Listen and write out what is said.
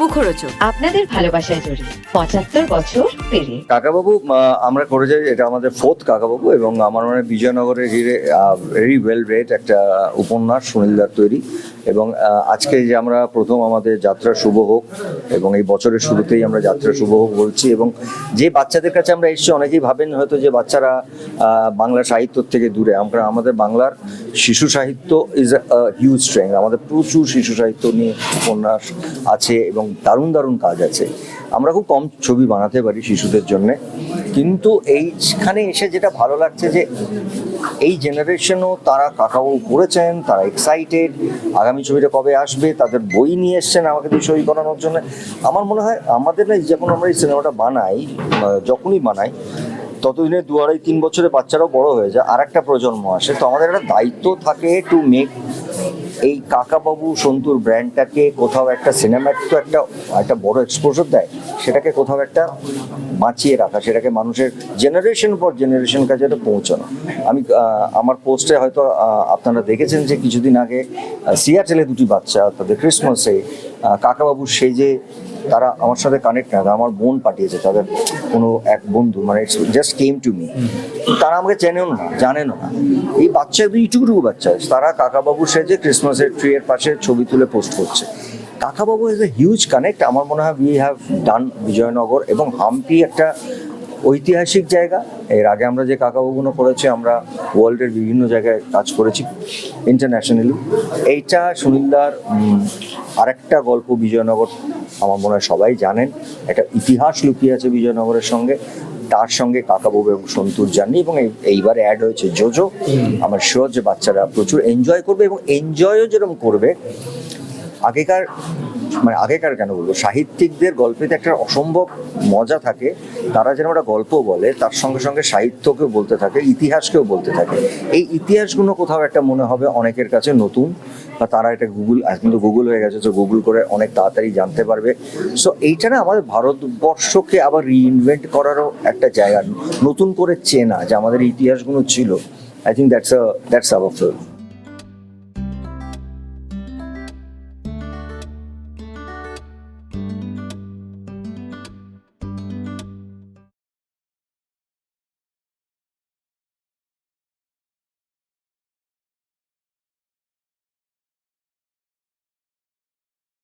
মুখরোচক। আপনাদের ভালোবাসায় জড়িয়ে পঁচাত্তর বছর পেরিয়ে। কাকাবাবু আহ, আমরা করে যাই এটা আমাদের ফোর্থ কাকাবাবু এবং আমার মনে হয় বিজয়নগরের ঘিরে ভেরি ওয়েল রেড একটা উপন্যাস সুনীলদার তৈরি। এবং আহ, আজকে যে আমরা প্রথম আমাদের যাত্রা শুভ হোক এবং এই বছরের শুরুতেই আমরা যাত্রা শুভ হোক বলছি এবং যে বাচ্চাদের কাছে আমরা এসেছি অনেকেই ভাবেন হয়তো যে বাচ্চারা আহ, বাংলা সাহিত্য থেকে দূরে। আমরা আমাদের বাংলার শিশু সাহিত্য ইজ হিউজ স্ট্রেংথ আমাদের প্রচুর শিশু সাহিত্য নিয়ে উপন্যাস আছে এবং দারুণ দারুণ কাজ আছে। আমরা খুব কম ছবি বানাতে পারি শিশুদের জন্য। কিন্তু এইখানে এসে যেটা ভালো লাগছে যে, এই জেনারেশনও তারা কাকাবাবু করেছেন, তারা এক্সাইটেড আগামী ছবিটা কবে আসবে, তাদের বই নিয়ে এসছেন আমাকে দিয়ে সই করানোর জন্য। আমার মনে হয় আমাদের না যখন আমরা এই সিনেমাটা বানাই যখনই বানাই, ততদিনে দু আড়াই তিন বছরে বাচ্চারাও বড় হয়ে যায় আর একটা প্রজন্ম আসে। তো আমাদের একটা দায়িত্ব থাকে টু মেক এই কাকাবাবু সন্তুর ব্র্যান্ডটাকে কোথাও একটা সিনেমার তো একটা একটা বড় এক্সপোজার দেয়, সেটাকে কোথাও একটা বাঁচিয়ে রাখা সেটাকে মানুষের জেনারেশন পর জেনারেশন কাছে এটা পৌঁছানো। আমি আমার পোস্টে হয়তো আপনারা দেখেছেন যে কিছুদিন আগে সিয়াটেলে দুটি বাচ্চা তাদের ক্রিসমাসে আহ, কাকাবাবুর সেই যে তারা আমার সাথে কানেক্ট না আমার বোন পাঠিয়েছে তাদের কোনো এক বন্ধু মানে জাস্ট কেম টু মি তারা আমাকে চেনেও না জানেনও না। এই বাচ্চা এইটুকুটুকু বাচ্চা তারা কাকাবাবু সেজে ক্রিসমাসের ট্রি এর পাশে ছবি তুলে পোস্ট করছে। Kakababu is a huge connect আমার মনে হয় উই হ্যাভ ডান বিজয়নগর এবং হাম্পি একটা ঐতিহাসিক জায়গা। এর আগে আমরা যে কাকাবাবুগুলো করেছি আমরা ওয়ার্ল্ডের বিভিন্ন জায়গায় কাজ করেছি ইন্টারন্যাশনালি এইটা সুনীলদার আরেকটা গল্প বিজয়নগর আমার মনে হয় সবাই জানেন। একটা ইতিহাস লুকিয়ে আছে বিজয়নগরের সঙ্গে। তার সঙ্গে কাকাবাবু এবং সন্তুর জার্নি এবং এই- এইবার অ্যাড হয়েছে জোজো আমার শিওর যে বাচ্চারা প্রচুর এনজয় করবে এবং এনজয়ও যেরকম করবে আগেকার মানে আগেকার কেন বলব? সাহিত্যিকদের গল্পেতে একটা অসম্ভব মজা থাকে। তারা যেন একটা গল্প বলে, তার সঙ্গে সঙ্গে সাহিত্যকেও বলতে থাকে, ইতিহাসকেও বলতে থাকে। এই ইতিহাসগুলো কোথাও একটা মনে হবে অনেকের কাছে নতুন, বা তারা এটা গুগল এখন তো গুগল হয়ে গেছে, তো গুগল করে অনেক তাড়াতাড়ি জানতে পারবে। সো এইটা না আমাদের ভারতবর্ষকে আবার রিইনভেন্ট করারও একটা জায়গা, নতুন করে চেনা যে আমাদের ইতিহাসগুলো ছিল। I think that's that's our film